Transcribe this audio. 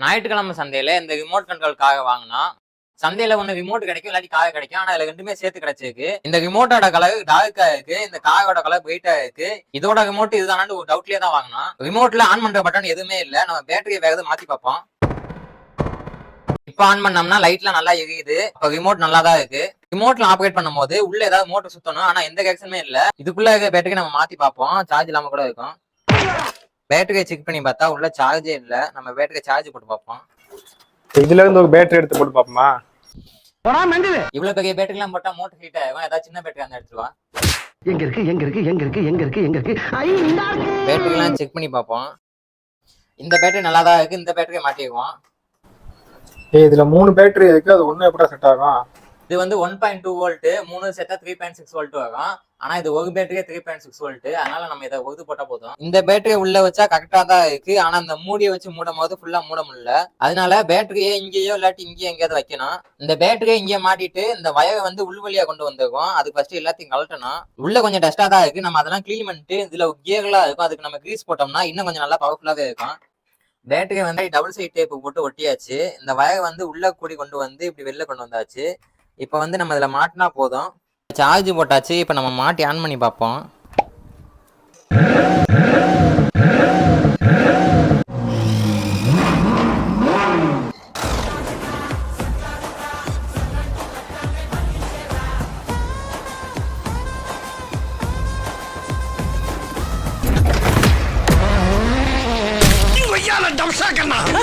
ஞாயிற்றுக்கிழமை சந்தையில இந்த ரிமோட் கண்ட்ரோல்காக வாங்கினா சந்தையில ஒண்ணு ரிமோட் கிடைக்கும் இல்லாட்டி காக கிடைக்கும் ஆனா இதுல ரெண்டுமே சேர்த்து கிடைச்சிருக்கு. இந்த ரிமோட்டோட கலர் டார்க்கா இருக்கு இந்த காகோட கலர் பிரைட்டா இருக்கு. இதோட ரிமோட் இதுதானு ஒரு டவுட்லயே தான் வாங்கினா. ரிமோட்ல ஆன் பண்ற பட்டன் எதுவுமே இல்ல நம்ம பேட்டரியை வேற மாத்தி பார்ப்போம். இப்ப ஆன் பண்ணோம்னா லைட்லாம் நல்லா எரியுது இப்ப ரிமோட் நல்லா தான் இருக்கு. ரிமோட்ல ஆப்ரேட் பண்ணும்போது உள்ள ஏதாவது மோட்டர் சுத்தணும் ஆனா எந்த கேக்ஷனுமே இல்ல. இதுக்குள்ள இருக்க பேட்டரி நம்ம மாத்தி பார்ப்போம் சார்ஜ் இல்லாம கூட இருக்கும். பேட்டரியை செக் பண்ணி பார்த்தா உள்ள சார்ஜே இல்ல. நம்ம பேட்டரியை சார்ஜ் போட்டு பார்ப்போம். இதுல இருந்து ஒரு பேட்டரி எடுத்து போட்டு பாப்போமா இவ்வளவு பெரிய பேட்டரி எல்லாம் போட்டா மோட்டர் ஹீட் ஆகும் ஏதாவது சின்ன பேட்டரி அந்த எடுத்துருவா எங்க இருக்கு எங்க இருக்கு எங்க இருக்கு எங்க இருக்கு எங்க இருக்கு? ஐ இந்தா இருக்கு. பேட்டரி எல்லாம் செக் பண்ணி பார்ப்போம். இந்த பேட்டரி நல்லா தான் இருக்கு இந்த பேட்டரியை மாட்டிக்குவோம். ஏய் இதுல மூணு பேட்டரி இருக்கு அது ஒண்ணு எப்படி செட் ஆகும்? இது வந்து ஒன் பாயிண்ட் டூ வோல்ட் மூணு செட்டா த்ரீ பாயிண்ட் சிக்ஸ் வோல்ட் வரும் ஆனா இது ஒரு பேட்டரியே த்ரீ பாயிண்ட் சிக்ஸ் வோல்ட்டு அதனால நம்ம இதை ஒது போட்டா போதும். இந்த பேட்டரி உள்ள வச்சா கரெக்டா தான் இருக்கு. ஆனா இந்த மூடியை வச்சு மூடும் போது ஃபுல்லா மூட முடியல. அதனால பேட்டரியே இங்கேயோ இல்லாட்டி இங்கேயோ எங்கேயாவது வைக்கணும். இந்த பேட்டரியை இங்கே மாட்டிட்டு இந்த வயரை வந்து உள் வழியா கொண்டு வந்திருக்கோம் அது ஃபர்ஸ்ட் எல்லாத்தையும் கழட்டணும். உள்ள கொஞ்சம் டஸ்டா தான் இருக்கு. நம்ம அதெல்லாம் க்ளீன் பண்ணிட்டு இதுல கியர்லாம் இருக்கும். அதுக்கு நம்ம கிரீஸ் போட்டோம்னா இன்னும் கொஞ்சம் நல்லா பவர்ஃபுல்லாவே இருக்கும். பேட்டரி வந்து டபுள் சைட் டேப் போட்டு ஒட்டியாச்சு. இந்த வயர் வந்து உள்ள கூடி கொண்டு வந்து இப்படி வெளில கொண்டு வந்தாச்சு. இப்போ வந்து நம்ம இதில் மாட்டினா போதும். சார்ஜ் போட்டாச்சு இப்போ நம்ம மாட்டி ஆன் பண்ணி பார்ப்போம் dumb second now.